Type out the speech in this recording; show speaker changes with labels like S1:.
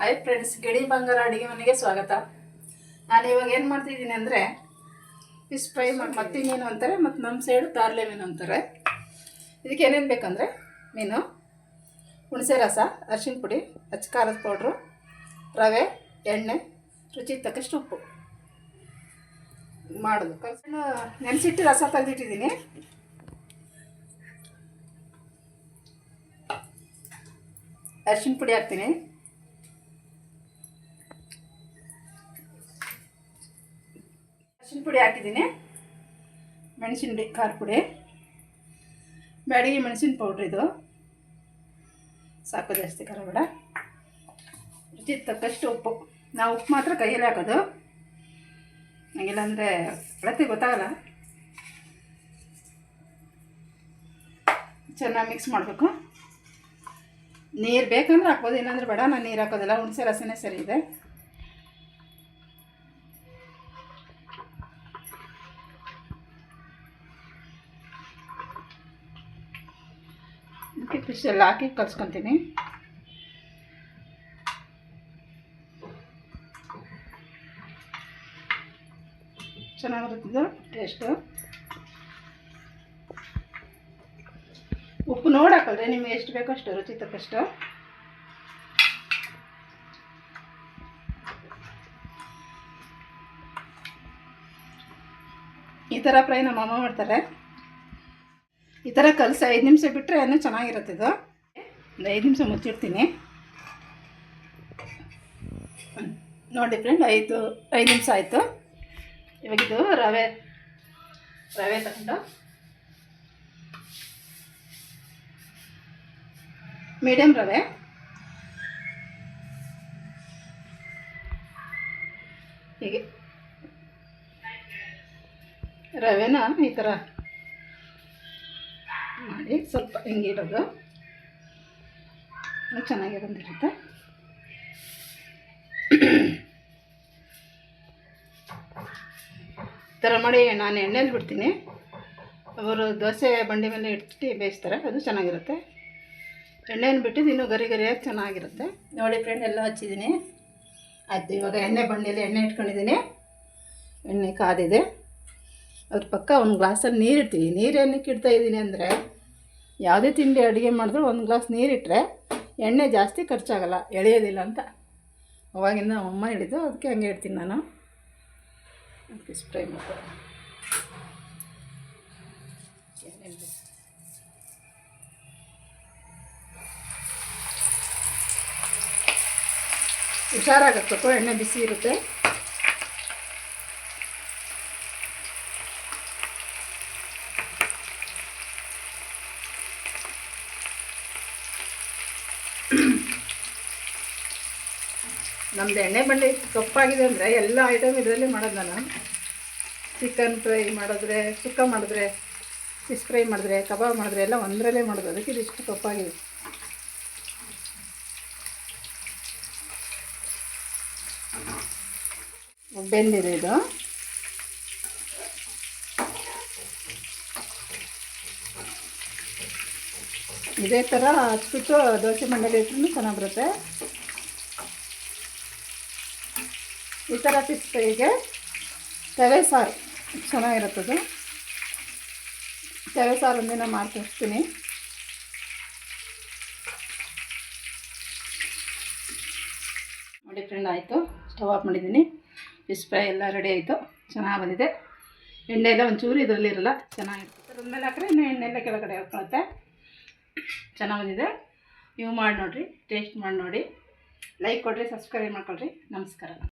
S1: Hi friends ಗಿಡಿ ಬಂಗಾರ ಅಡುಗೆ ಮನೆಗೆ ಸ್ವಾಗತ. ನಾನು ಇವಾಗ ಏನು ಮಾಡ್ತಿದ್ದೀನಿ ಅಂದರೆ ಫಿಶ್ ಫ್ರೈ ಮಾಡಿ ಮತ್ತಿ ಮೀನು ಅಂತಾರೆ ಮತ್ತು ನಮ್ಮ ಸೈಡು ತಾರ್ಲೆ ಮೀನು ಅಂತಾರೆ. ಇದಕ್ಕೆ ಏನೇನು ಬೇಕಂದರೆ ಮೀನು ಹುಣಸೆ ರಸ ಅರಿಶಿನ ಪುಡಿ ಅಚ್ಚ ಖಾರದ ಪೌಡ್ರು ರವೆ ಎಣ್ಣೆ ರುಚಿಗೆ ತಕ್ಕಷ್ಟು ಉಪ್ಪು. ಮಾಡೋದು. ಕಲ್ಸನ್ನು ನೆನೆಸಿಟ್ಟು ರಸ ತೆಗೆದಿಟ್ಟಿದ್ದೀನಿ. ಅರಿಶಿನ ಪುಡಿ ಹಾಕ್ತೀನಿ. ಅರಿಶಿನ ಪುಡಿ ಹಾಕಿದ್ದೀನಿ. ಮೆಣಸಿನ ಖಾರ ಪುಡಿ. ಬ್ಯಾಡಿಗೆ ಮೆಣಸಿನ ಪೌಡ್ರ್ ಇದು. ಸಾಕು, ಜಾಸ್ತಿ ಖಾರ ಬೇಡ. ರುಚಿ ತಕ್ಕಷ್ಟು ಉಪ್ಪು. ನಾವು ಉಪ್ಪು ಮಾತ್ರ ಕೈಯಲ್ಲಿ ಹಾಕೋದು. ಹಂಗಿಲ್ಲ ಅಂದರೆ ಅಳತೆ ಗೊತ್ತಾಗಲ್ಲ. ಚೆನ್ನಾಗಿ ಮಿಕ್ಸ್ ಮಾಡಬೇಕು. ನೀರು ಬೇಕಂದ್ರೆ ಹಾಕ್ಬೋದು, ಇಲ್ಲಾಂದ್ರೆ ಬೇಡ, ನಾನು ನೀರು ಹಾಕೋದಿಲ್ಲ. ಹುಣಸೆ, ರಸನೇ ಸರಿ ಇದೆ. ಅದಕ್ಕೆ ಫಿಶ್ ಎಲ್ಲ ಹಾಕಿ ಕಲ್ಸ್ಕೊತೀನಿ. ಚೆನ್ನಾಗಿರುತ್ತಿದ್ದು ಟೇಸ್ಟು ಉಪ್ಪು ನೋಡಿ ಹಾಕಲ್ರಿ ನಿಮ್ಗೆ ಎಷ್ಟು ಬೇಕೋ ಅಷ್ಟು ರುಚಿ ತಕ್ಕಷ್ಟು. ಈ ಥರ ಫ್ರೈ ನಮ್ಮ ಅಮ್ಮ ಮಾಡ್ತಾರೆ. ಈ ಥರ ಕಲಸಿ ಐದು ನಿಮಿಷ ಬಿಟ್ಟರೆ ಇನ್ನೂ ಚೆನ್ನಾಗಿರುತ್ತೆ ಇದು. ಒಂದು ಐದು ನಿಮಿಷ ಮುಚ್ಚಿಡ್ತೀನಿ. ನೋಡಿ ಫ್ರೆಂಡ್ ಐದು ಐದು ನಿಮಿಷ ಆಯಿತು. ಇವಾಗ ಇದು ರವೆ ರವೆ ತಗೊಂಡು. ಮೀಡಿಯಮ್ ರವೆ. ಹೀಗೆ. ರವೆನ ಈ ಥರ ಮಾಡಿ ಸ್ವಲ್ಪ ಹಿಂಗೆ ಇಡೋದು. ಚೆನ್ನಾಗಿ ಬಂದಿರುತ್ತೆ. ಈ ಥರ ಮಾಡಿ ನಾನು ಎಣ್ಣೆಲಿ ಬಿಡ್ತೀನಿ ಅವರು ದೋಸೆ ಬಂಡಿ ಮೇಲೆ ಇಟ್ಟು ಬೇಯಿಸ್ತಾರೆ, ಅದು ಚೆನ್ನಾಗಿರುತ್ತೆ. ಎಣ್ಣೆಯನ್ನು ಬಿಟ್ಟಿದ್ದು ಇನ್ನೂ ಗರಿ ಗರಿಯಾಗಿ ಚೆನ್ನಾಗಿರುತ್ತೆ. ನೋಡಿ ಫ್ರೆಂಡ್ ಎಲ್ಲ ಹಚ್ಚಿದ್ದೀನಿ. ಆಯಿತು, ಇವಾಗ ಎಣ್ಣೆ ಬಂಡಿಯಲ್ಲಿ ಎಣ್ಣೆ ಇಟ್ಕೊಂಡಿದ್ದೀನಿ. ಎಣ್ಣೆ ಕಾದಿದೆ. ಅದ್ರ ಪಕ್ಕ ಒಂದು ಗ್ಲಾಸಲ್ಲಿ ನೀರು ಇಡ್ತೀವಿ ನೀರು ಏನಕ್ಕೆ ಇಡ್ತಾ ಇದ್ದೀನಿ ಅಂದರೆ ಯಾವುದೇ ತಿಂಡಿ ಅಡುಗೆ ಮಾಡಿದ್ರು ಒಂದು ಗ್ಲಾಸ್ ನೀರಿಟ್ಟರೆ ಎಣ್ಣೆ ಜಾಸ್ತಿ ಖರ್ಚಾಗಲ್ಲ, ಎಳೆಯೋದಿಲ್ಲ ಅಂತ. ಅವಾಗಿಂದ ಅಮ್ಮ ಹಿಡಿದು ಅದಕ್ಕೆ ಹಂಗೆ ಇಡ್ತೀನಿ ನಾನು. ಅದಕ್ಕೆ ಸ್ಪ್ರೈ ಮಾಡ್ತಾರೆ ಹುಷಾರಾಗಬೇಕು ಎಣ್ಣೆ ಬಿಸಿ ಇರುತ್ತೆ. ನಮ್ಮದು ಎಣ್ಣೆ ಬಂಡೆ ಕಪ್ಪಾಗಿದೆ ಅಂದರೆ ಎಲ್ಲ ಐಟಮ್ ಇದರಲ್ಲೇ ಮಾಡೋದು ನಾನು. ಚಿಕನ್ ಫ್ರೈ ಮಾಡಿದ್ರೆ, ಸುಕ್ಕ ಮಾಡಿದ್ರೆ ಫಿಶ್ ಫ್ರೈ ಮಾಡಿದ್ರೆ, ಕಬಾಬ್ ಮಾಡಿದ್ರೆ ಎಲ್ಲ ಒಂದರಲ್ಲೇ ಮಾಡೋದು. ಅದಕ್ಕೆ ಇದಿಷ್ಟು ಕಪ್ಪಾಗಿದೆ ಬೆಂದಿದೆ ಇದು. ಇದೇ ಥರ ಹಚ್ಬಿಟ್ಟು ದೋಸೆ ಮಂಡಳಿ ಇಟ್ರೂ ಚೆನ್ನಾಗಿ ಬರುತ್ತೆ. ಈ ಥರ ಫ್ರೈಗೆ ತವೆ ಸಾರು. ಚೆನ್ನಾಗಿರುತ್ತದು ತವೆ ಸಾರು ಒಂದಿನ ಮಾಡ್ತಿರ್ತೀನಿ ನೋಡಿ ಫ್ರೆಂಡ್, ಆಯಿತು. ಸ್ಟವ್ ಆಫ್ ಮಾಡಿದ್ದೀನಿ. ಫಿಶ್ ಫ್ರೈ ಎಲ್ಲ ರೆಡಿ ಆಯಿತು. ಚೆನ್ನಾಗಿ ಬಂದಿದೆ. ಎಣ್ಣೆ ಎಲ್ಲ ಒಂಚೂರು ಇದರಲ್ಲಿ ಇರಲ್ಲ ಚೆನ್ನಾಗಿರುತ್ತೆ ಅದ್ರ ಮೇಲೆ ಹಾಕಿದ್ರೆ ಇನ್ನೂ ಎಣ್ಣೆ ಎಲ್ಲ ಕೆಳಗಡೆ ಹಾಕೊಳತ್ತೆ ಚೆನ್ನಾಗಿ ಬಂದಿದೆ. ನೀವು ಮಾಡಿ ನೋಡಿರಿ ಟೇಸ್ಟ್ ಮಾಡಿ ನೋಡಿ ಲೈಕ್ ಕೊಡಿರಿ, ಸಬ್ಸ್ಕ್ರೈಬ್ ಮಾಡ್ಕೊಳ್ರಿ. ನಮಸ್ಕಾರ.